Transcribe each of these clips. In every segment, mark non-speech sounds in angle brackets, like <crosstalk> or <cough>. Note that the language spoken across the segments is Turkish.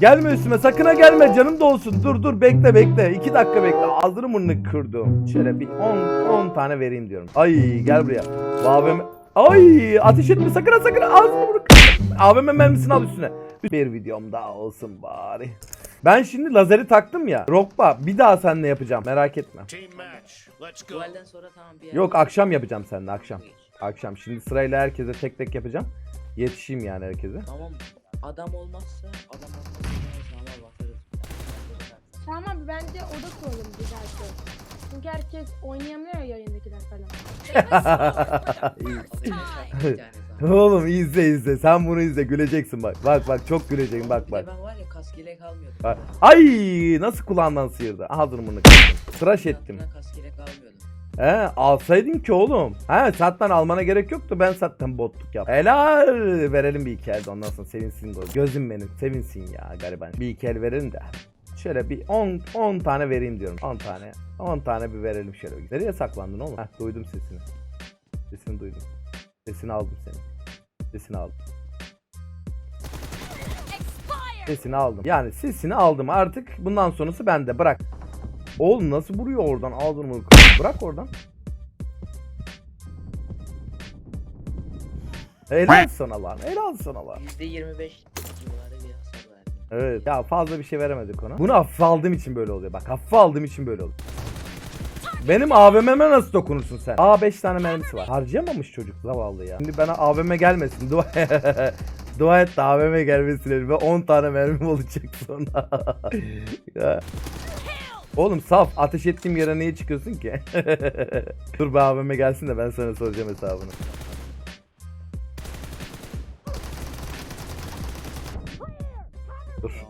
Gelme üstüme sakın ha gelme canım da olsun. Dur dur bekle bekle. 2 dakika bekle. Ağzını burnunu kırdım. Şöyle bir 10 10 tane vereyim diyorum. Ay gel buraya. Bu AVM Ay ateş etme sakın ha sakın ha. ağzını burnunu kırdım. AVM mermisini al üstüne. Bir videom daha olsun bari. Ben şimdi lazeri taktım ya. Rokba bir daha seninle yapacağım. Merak etme. Yok akşam yapacağım seninle akşam. Akşam. Şimdi sırayla herkese tek tek yapacağım. Yetişeyim yani herkese. Tamam adam olmazsa adam olmazsa sana bakarız. Tamam abi bence oda kuralım güzelce. Çünkü herkes oynayamıyor ya yayındakiler falan. <laughs> Oğlum izle izle. Sen bunu izle. Güleceksin bak. Bak bak çok güleceksin bak bak. Ben var ya kaskile kalmıyordum. bak. Ay nasıl kulağından sıyırdı. Bunu kırdım. Tıraş ettim. Ben kaskile kalmıyordum. He alsaydın ki oğlum. He zaten almana gerek yoktu. Ben zaten botluk yaptım. Helal. Verelim bir iki elde ondan sonra sevinsin. gol. Gözüm benim sevinsin ya gariban. Bir iki el verelim de. Şöyle bir 10 10 tane vereyim diyorum. 10 tane. 10 tane bir verelim şöyle. Nereye saklandın oğlum? Heh duydum sesini. Sesini duydum. Sesini aldım senin. Sesini aldım. Sesini aldım. Yani sesini aldım. Artık bundan sonrası bende. Bırak. Oğlum nasıl vuruyor oradan? Aldın mı? Bırak oradan. Helal sana lan. Helal sana lan. %25 civarı bir hasar verdi. Evet. Ya fazla bir şey veremedik ona. Bunu hafife aldığım için böyle oluyor. Bak hafife aldığım için böyle oluyor. Benim AVM'me nasıl dokunursun sen? Aa 5 tane mermisi var. Harcayamamış çocuk zavallı ya. Şimdi bana AVM gelmesin. Dua, <laughs> Dua et de AVM gelmesin elime. 10 tane mermim olacak sonra. <laughs> Oğlum saf ateş ettiğim yere niye çıkıyorsun ki? <laughs> Dur be AVM gelsin de ben sana soracağım hesabını. Dur.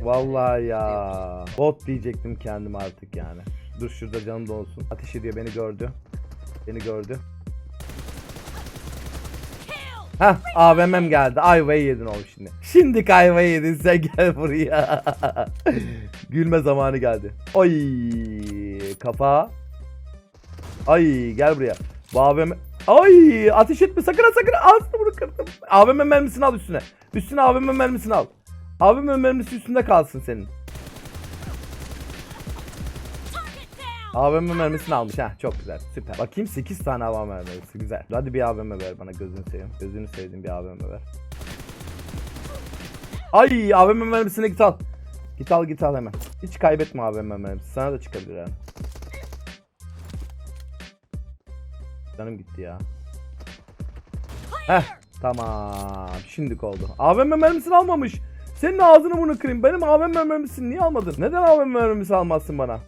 Vallahi ya. Bot diyecektim kendim artık yani. Dur şurada canım da olsun. Ateş ediyor beni gördü. Beni gördü. Heh AVM'm geldi. Ayvayı yedin oğlum şimdi. Şimdi ayvayı yedin sen gel buraya. <laughs> Gülme zamanı geldi. Ay kafa. Ay gel buraya. Bu AVM... Ay ateş etme sakın ha sakın ağzını bunu kırdım. AVM mermisini al üstüne. Üstüne AVM mermisini al. AVM mermisi üstünde kalsın senin. AVM mermisini almış ha çok güzel süper. Bakayım 8 tane AVM mermisi güzel. Hadi bir AVM ver bana gözünü seveyim. Gözünü sevdiğim bir AVM ver. Ay AVM mermisini git al. Git al git al hemen. Hiç kaybetme AVM mermisi. Sana da çıkabilir yani. Canım gitti ya. Heh tamam. Şimdilik oldu. AVM mermisini almamış. Senin ağzını bunu kırayım. Benim AVM mermisini niye almadın? Neden AVM mermisi almazsın bana?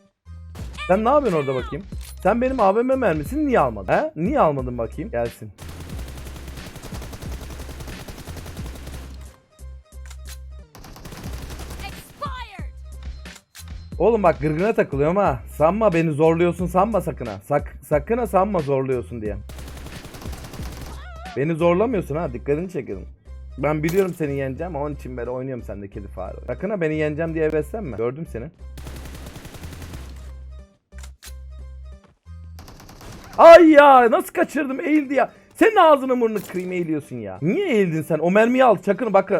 Sen ne yapıyorsun orada bakayım? Sen benim AVM mermisini niye almadın? He? Niye almadın bakayım? Gelsin. Oğlum bak gırgına takılıyorum ha. Sanma beni zorluyorsun sanma sakın ha. Sak, sakın ha sanma zorluyorsun diye. Beni zorlamıyorsun ha dikkatini çekelim. Ben biliyorum seni yeneceğim onun için böyle oynuyorum sende kedi fare. Sakın ha beni yeneceğim diye heveslenme. Gördüm seni. Ay ya nasıl kaçırdım eğildi ya. Senin ağzını burnunu kırayım eğiliyorsun ya. Niye eğildin sen? O mermiyi al. Sakın bak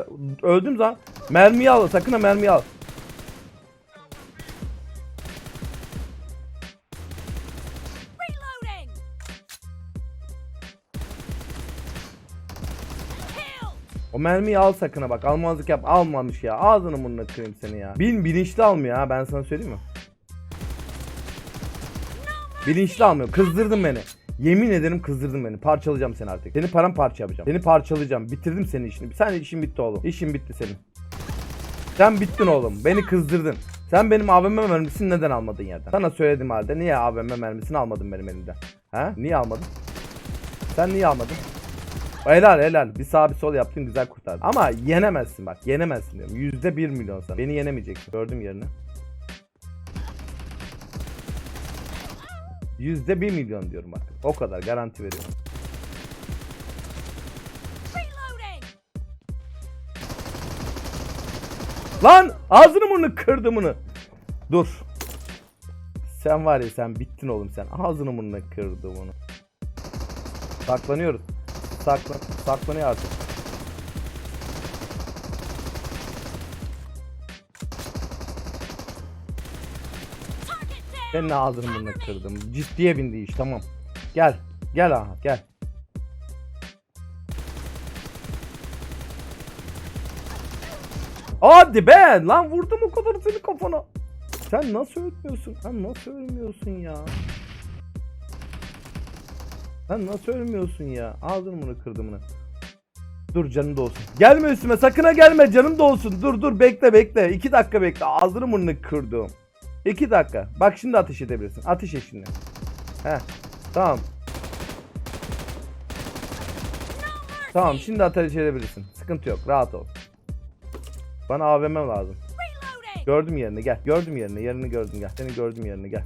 öldüm zaman mermiyi al. Sakın ha mermiyi al. O mermiyi al sakın ha bak. Almazlık yap. Almamış ya. Ağzını burnunu kırayım seni ya. Bin bilinçli almıyor ha. Ben sana söyleyeyim mi? Bilinçli almıyor. Kızdırdın beni. Yemin ederim kızdırdın beni. Parçalayacağım seni artık. Seni paramparça yapacağım. Seni parçalayacağım. Bitirdim senin işini. Sen işin bitti oğlum. İşin bitti senin. Sen bittin oğlum. Beni kızdırdın. Sen benim AVM mermisini neden almadın yerden? Sana söyledim halde niye AVM mermisini almadın benim elimden? Ha? Niye almadın? Sen niye almadın? Helal helal. Bir sağ bir sol yaptın güzel kurtardın. Ama yenemezsin bak. Yenemezsin diyorum. Yüzde bir milyon sana. Beni yenemeyeceksin. Gördüm yerini. Yüzde bir milyon diyorum bak. O kadar garanti veriyorum. Lan ağzını burnunu kırdım bunu. Dur. Sen var ya sen bittin oğlum sen. Ağzını burnunu kırdı bunu. Saklanıyoruz saklan saklanıyor artık. Ben ağzını bunu kırdım. Ciddiye bindi iş tamam. Gel. Gel aha gel. Hadi be lan vurdum o kadar seni kafana. Sen nasıl ölmüyorsun? Sen nasıl ölmüyorsun ya? Sen nasıl ölmüyorsun ya? Ağzını bunu kırdım bunu. Dur canın da olsun. Gelme üstüme sakın ha gelme canım da olsun. Dur dur bekle bekle. İki dakika bekle. Ağzını burnunu kırdım. İki dakika. Bak şimdi ateş edebilirsin. Ateş et şimdi. Heh. Tamam. Tamam şimdi ateş edebilirsin. Sıkıntı yok. Rahat ol. Bana AVM lazım. Gördüm yerini gel. Gördüm yerini. Yerini gördüm gel. Seni gördüm yerini gel.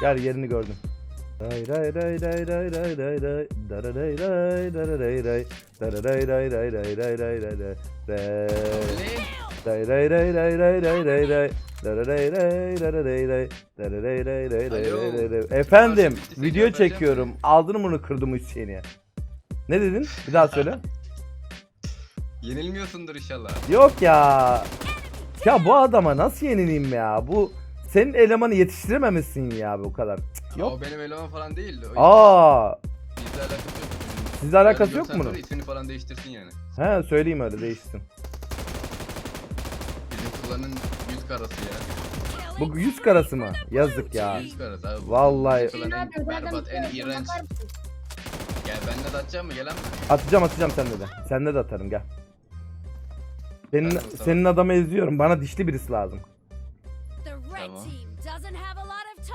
Gel yerini gördüm. Ray ray ray ray ray ray ray ray dararay ray dararay ray dararay ray ray ray ray ray ray ray ray ray ray ray ray ray ray ray dararay ray dararay ray dararay ray ray ray ray ray Efendim video çekiyorum. Aldın bunu kırdım Hüseyin'e. Ne dedin? Bir daha söyle. Yenilmiyorsundur inşallah. Yok ya. Ya bu adama nasıl yenileyim ya? Bu senin elemanı yetiştirememişsin ya bu kadar. Yok. Yok. O benim eleman falan değil. O Aa, Bizle alakası yok. sizle alakası Yani yok mu bunun? ismini falan değiştirsin yani. He söyleyeyim öyle değişsin. Bizim kullanın yüz karası ya. Bu yüz karası mı? Yazık ya. Yüz karası abi. Vallahi- Ne en berbat, en iğrenç. Gel ben de atacağım mı? Gelen mi? Atacağım atacağım sende de. Sende de atarım gel. Senin, atarım. senin adamı eziyorum. Bana dişli birisi lazım.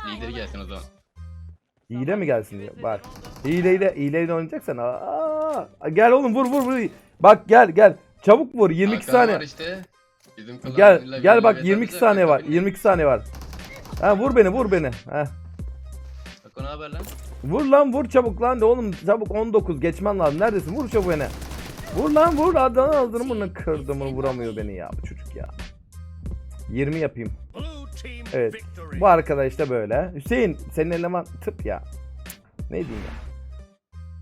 Time. Lider gelsin o zaman. Hile mi gelsin diye. Bak. Hileyle, hileyle oynayacaksan. Aa, gel oğlum vur vur vur. Bak gel gel. Çabuk vur. 22 Hakan saniye. Var işte. Bizim Gel gel bak level 22 atacak, saniye var. Hakan 22 saniye var. Ha vur beni vur beni. Ha. Hakan ne haber lan? Vur lan vur çabuk lan de oğlum çabuk 19 geçmen lazım. Neredesin? Vur çabuk beni. Vur lan vur adamı aldırım bunu kırdım vuramıyor beni ya bu çocuk ya. 20 yapayım. Evet. Bu arkadaş da böyle. Hüseyin senin eleman tıp ya. Ne diyeyim ya.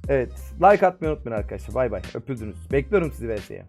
Evet. Like atmayı unutmayın arkadaşlar. Bay bay. Öpüldünüz. Bekliyorum sizi VS'ye.